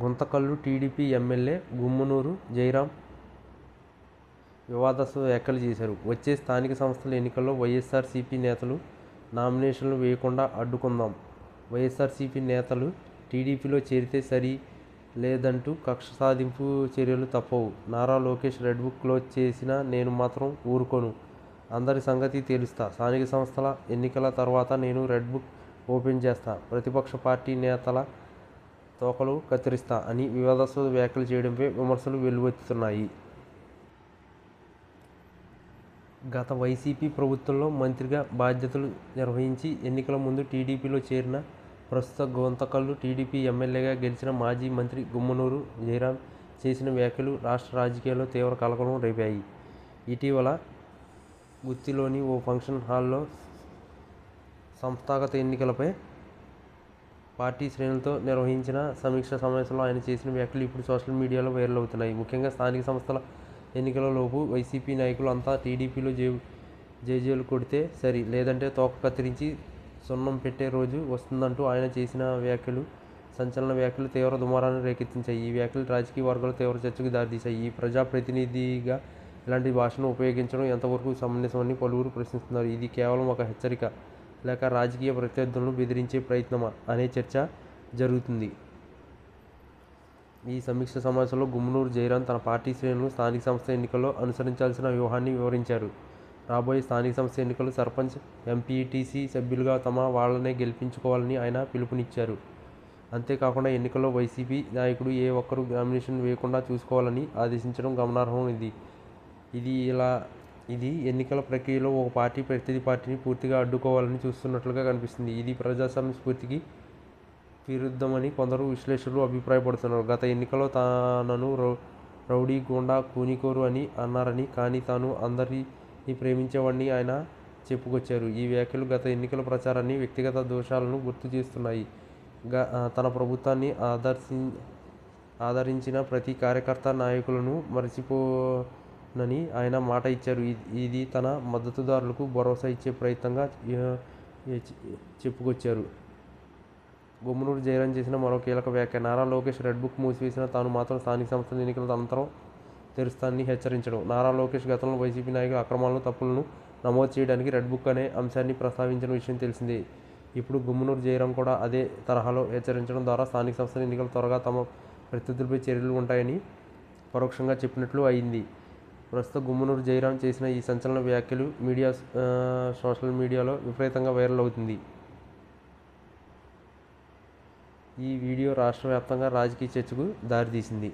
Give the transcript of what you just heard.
Guntakal TDP MLA Gummanur Jayaram వివాదాస్పద వ్యాఖ్యలు చేశారు. వచ్చే స్థానిక సంస్థల ఎన్నికల్లో వైఎస్ఆర్సీపీ నేతలు నామినేషన్లు వేయకుండా అడ్డుకుందాం. వైఎస్ఆర్సీపీ నేతలు టీడీపీలో చేరితే సరి లేదంటూ కక్ష సాధింపు చర్యలు తప్పవు. Nara Lokesh red book close చేసినా నేను మాత్రం ఊరుకోను. అందరి సంగతి తెలుస్తా. స్థానిక సంస్థల ఎన్నికల తర్వాత నేను రెడ్ బుక్ ఓపెన్ చేస్తా. ప్రతిపక్ష పార్టీ నేతల తోకలు కత్తిరిస్తా అని వివాదాస్పద వ్యాఖ్యలు చేయడంపై విమర్శలు వెల్లువెత్తుతున్నాయి. గత వైసీపీ ప్రభుత్వంలో మంత్రిగా బాధ్యతలు నిర్వహించి ఎన్నికల ముందు టీడీపీలో చేరిన ప్రస్తుత గొంతకల్లు టీడీపీ ఎమ్మెల్యేగా గెలిచిన మాజీ మంత్రి గుమ్మనూరు జయరాం చేసిన వ్యాఖ్యలు రాష్ట్ర రాజకీయాల్లో తీవ్ర కలకలం రేపాయి. ఇటీవల గుత్తిలోని ఓ ఫంక్షన్ హాల్లో సంస్థాగత ఎన్నికలపై పార్టీ శ్రేణులతో నిర్వహించిన సమీక్ష సమావేశంలో ఆయన చేసిన వ్యాఖ్యలు ఇప్పుడు సోషల్ మీడియాలో వైరల్ అవుతున్నాయి. ముఖ్యంగా స్థానిక సంస్థల ఎన్నికలలోపు వైసీపీ నాయకులు అంతా టీడీపీలో జే జేజేలు కొడితే సరి లేదంటే తోక కత్తిరించి సున్నం పెట్టే రోజు వస్తుందంటూ ఆయన చేసిన వ్యాఖ్యలు సంచలన వ్యాఖ్యలు తీవ్ర దుమారాన్ని రేకెత్తించాయి. ఈ వ్యాఖ్యలు రాజకీయ వర్గాలు తీవ్ర చర్చకు దారితీశాయి. ఈ ప్రజాప్రతినిధిగా ఇలాంటి భాషను ఉపయోగించడం ఎంతవరకు సమంజసమని పలువురు ప్రశ్నిస్తున్నారు. ఇది కేవలం ఒక హెచ్చరిక. లేక రాజకీయ ప్రత్యర్థులను బెదిరించే ప్రయత్నమా అనే చర్చ జరుగుతుంది. ఈ సమీక్ష సమావేశంలో గుమ్మనూరు జయరాం తన పార్టీ శ్రేణులు స్థానిక సంస్థ ఎన్నికల్లో అనుసరించాల్సిన వ్యూహాన్ని వివరించారు. రాబోయే స్థానిక సంస్థ ఎన్నికలు సర్పంచ్ ఎంపీటీసీ సభ్యులుగా తమ వాళ్ళనే గెలిపించుకోవాలని ఆయన పిలుపునిచ్చారు. అంతేకాకుండా ఎన్నికల్లో వైసీపీ నాయకుడు ఏ ఒక్కరూ నామినేషన్ వేయకుండా చూసుకోవాలని ఆదేశించడం గమనార్హం ఇది ఇది ఇలా ఇది ఎన్నికల ప్రక్రియలో ఒక పార్టీ ప్రతిది పార్టీని పూర్తిగా అడ్డుకోవాలని చూస్తున్నట్లుగా కనిపిస్తుంది. ఇది ప్రజాస్వామ్య స్ఫూర్తికి విరుద్ధమని కొందరు విశ్లేషకులు అభిప్రాయపడుతున్నారు. గత ఎన్నికలో తానను రౌ రౌడీ గోండా కూనికోరు అని అన్నారని కానీ తాను అందరిని ప్రేమించేవాడిని ఆయన చెప్పుకొచ్చారు. ఈ వ్యాఖ్యలు గత ఎన్నికల ప్రచారాన్ని వ్యక్తిగత దోషాలను గుర్తు చేస్తున్నాయి. గ తన ప్రభుత్వాన్ని ఆదర్శి ఆదరించిన ప్రతి కార్యకర్త నాయకులను నని ఆయన మాట ఇచ్చారు. ఇది తన మద్దతుదారులకు భరోసా ఇచ్చే ప్రయత్నంగా చెప్పుకొచ్చారు. గుమ్మనూరు జయరాం చేసిన మరో కీలక వ్యాఖ్య నారా లోకేష్ రెడ్ బుక్ మూసివేసిన తాను మాత్రం స్థానిక సంస్థల ఎన్నికల అనంతరం తెరుస్తానని హెచ్చరించడం. నారా లోకేష్ గతంలో వైసీపీ నాయకుల అక్రమాలను తప్పులను నమోదు చేయడానికి రెడ్ బుక్ అనే అంశాన్ని ప్రస్తావించిన విషయం తెలిసిందే. ఇప్పుడు గుమ్మనూరు జయరాం కూడా అదే తరహాలో హెచ్చరించడం ద్వారా స్థానిక సంస్థల ఎన్నికలు త్వరగా తమ ప్రత్యర్థులపై చర్యలు ఉంటాయని పరోక్షంగా చెప్పినట్లు అయింది. ప్రస్తుతం గుమ్మనూరు జయరాం చేసిన ఈ సంచలన వ్యాఖ్యలు మీడియా సోషల్ మీడియాలో విపరీతంగా వైరల్ అవుతుంది. ఈ వీడియో రాష్ట్ర వ్యాప్తంగా రాజకీయ చర్చకు దారితీసింది.